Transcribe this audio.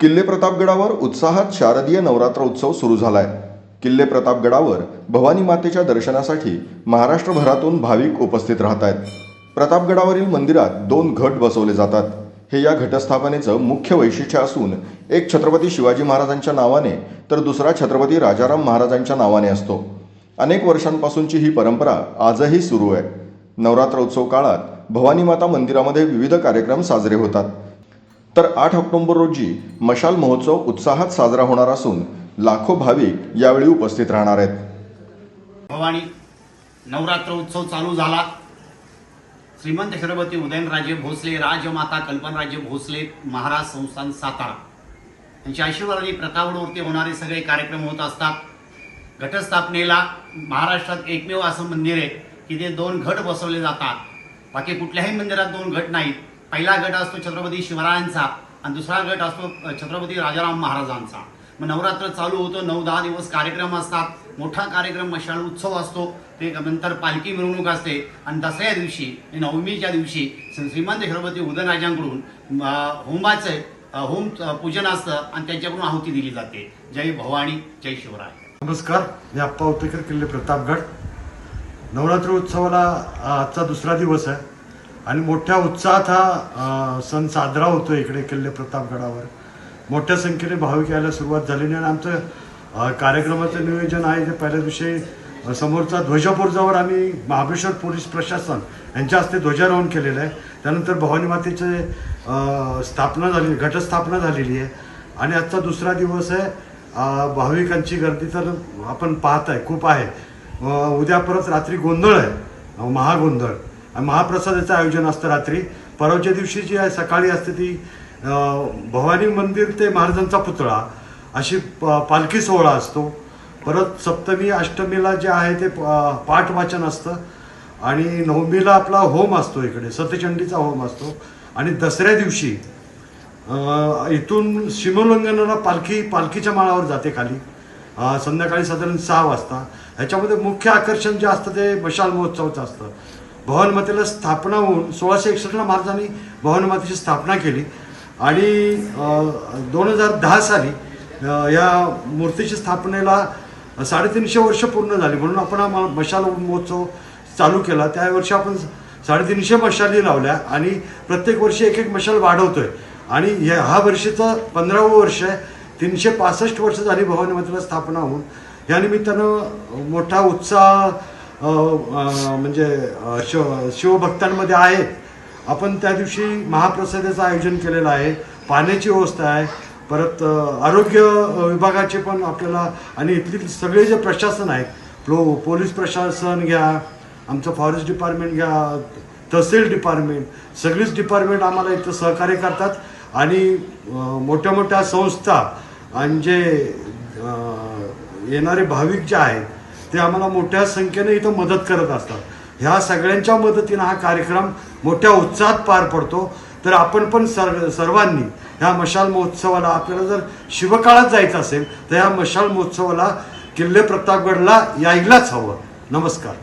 किल्ले प्रतापगडावर उत्साहात शारदीय नवरात्र उत्सव सुरू झालाय. किल्ले प्रतापगडावर भवानी मातेच्या दर्शनासाठी महाराष्ट्रभरातून भाविक उपस्थित राहत आहेत प्रतापगडावरील मंदिरात दोन घट बसवले जातात. हे या घटस्थापनेचं मुख्य वैशिष्ट्य असून एक छत्रपती शिवाजी महाराजांच्या नावाने तर दुसरा छत्रपती राजाराम महाराजांच्या नावाने असतो. अनेक वर्षांपासूनची ही परंपरा आजही सुरू आहे. नवरात्र उत्सव काळात भवानी माता मंदिरामध्ये विविध कार्यक्रम साजरे होतात. तर आठ ऑक्टोबर रोजी मशाल महोत्सव उत्साहात साजरा होणार असून लाखो भाविक यावेळी उपस्थित राहणार आहेत. भवानी नवरात्र उत्सव चालू झाला. श्रीमंत छत्रपती उदयनराजे भोसले राजमाता कल्पनराजे भोसले महाराज संस्थान सातारा. यांच्या आशीर्वादाने प्रतापगडवरती होणारे सगळे कार्यक्रम होत असतात. घटस्थापनेला महाराष्ट्रात एकमेव असं मंदिर आहे की ते दोन घट बसवले जातात. बाकी कुठल्याही मंदिरात दोन घट नाहीत. पहिला गट असतो छत्रपती शिवरायांचा आणि दुसरा गट असतो छत्रपती राजाराम महाराजांचा. मग नवरात्र चालू होतो नऊ दहा दिवस कार्यक्रम असतात. मोठा कार्यक्रम मशाल उत्सव असतो. ते नंतर पालखी मिरवणूक असते. आणि दसऱ्या दिवशी नवमीच्या दिवशी श्रीमंत छत्रपती उदयनराजांकडून होमाचं होम पूजन असतं आणि त्यांच्याकडून आहुती दिली जाते. जय भवानी जय शिवराय. नमस्कार. मी आप्पा उतेकर किल्ले प्रतापगड. नवरात्र उत्सवाला आजचा दुसरा दिवस आहे. आणि मोठ्या उत्साहात हा सण साजरा होतो इकडे किल्ले प्रतापगडावर मोठ्या संख्येने भाविक यायला सुरुवात झालेली आणि आमचं कार्यक्रमाचं नियोजन आहे ते पहिल्या दिवशी समोरचा ध्वजापूरजवळ आम्ही महाबळेश्वर पोलीस प्रशासन यांच्या हस्ते ध्वजारोहण केलेलं आहे. त्यानंतर भवानी मातेचे स्थापना झाली घटस्थापना झालेली आहे. आणि आजचा दुसरा दिवस आहे. भाविकांची गर्दी तर आपण पाहत आहे खूप आहे. उद्या परत रात्री गोंधळ आहे. महागोंधळ. महाप्रसादाचं आयोजन असतं रात्री. परवाच्या दिवशी जी आहे सकाळी असते ती भवानी मंदिर ते महाराजांचा पुतळा अशी प- पालखी सोहळा असतो. परत सप्तमी अष्टमीला जे आहे ते प- पाठ वाचन असतं. आणि नवमीला आपला होम असतो इकडे सत्यचंडीचा होम असतो. आणि दसऱ्या दिवशी इथून सीमोल्लंघनाला पालखी पालखीच्या माळावर जाते खाली. संध्याकाळी साधारण सहा वाजता. ह्याच्यामध्ये मुख्य आकर्षण जे असतं ते मशाल महोत्सवाचं असतं. भवानीमातेला स्थापना होऊन सोळाशे एकसष्टला महाराजांनी भवानीमातेची स्थापना केली. आणि दोन हजार दहा साली या मूर्तीची स्थापनेला साडेतीनशे वर्ष पूर्ण झाली. म्हणून आपण हा म- मशाल महोत्सव चालू केला. त्या वर्षी आपण साडेतीनशे मशाली लावल्या आणि प्रत्येक वर्षी एक एक मशाल वाढवतोय. आणि ह्या हा वर्षीचं पंधरावं वर्ष आहे. तीनशे पासष्ट वर्ष झाली भवानी मातेला स्थापना होऊन. या निमित्तानं मोठा उत्साह म्हणजे शिव शिवभक्तांमध्ये आहे आपण त्या दिवशी महाप्रसादाचं आयोजन केलेलं आहे. पाण्याची व्यवस्था आहे. परत आरोग्य विभागाचे पण आपल्याला आणि इथली सगळे जे प्रशासन आहेत प्लो पोलीस प्रशासन घ्या आमचं फॉरेस्ट डिपार्टमेंट घ्या तहसील डिपार्टमेंट सगळीच डिपार्टमेंट आम्हाला इथं सहकार्य करतात. आणि मोठ्या मोठ्या संस्था आणि जे येणारे भाविक जे आहेत ते आम्हाला मोठ्या संख्येने इथं मदत करत असतात. ह्या सगळ्यांच्या मदतीनं हा कार्यक्रम मोठ्या उत्साहात पार पडतो. तर आपण पण सर सर्वांनी ह्या मशाल महोत्सवाला आपल्याला जर शिवकाळात जायचं असेल तर ह्या मशाल महोत्सवाला किल्ले प्रतापगडला यायलाच हवं. नमस्कार.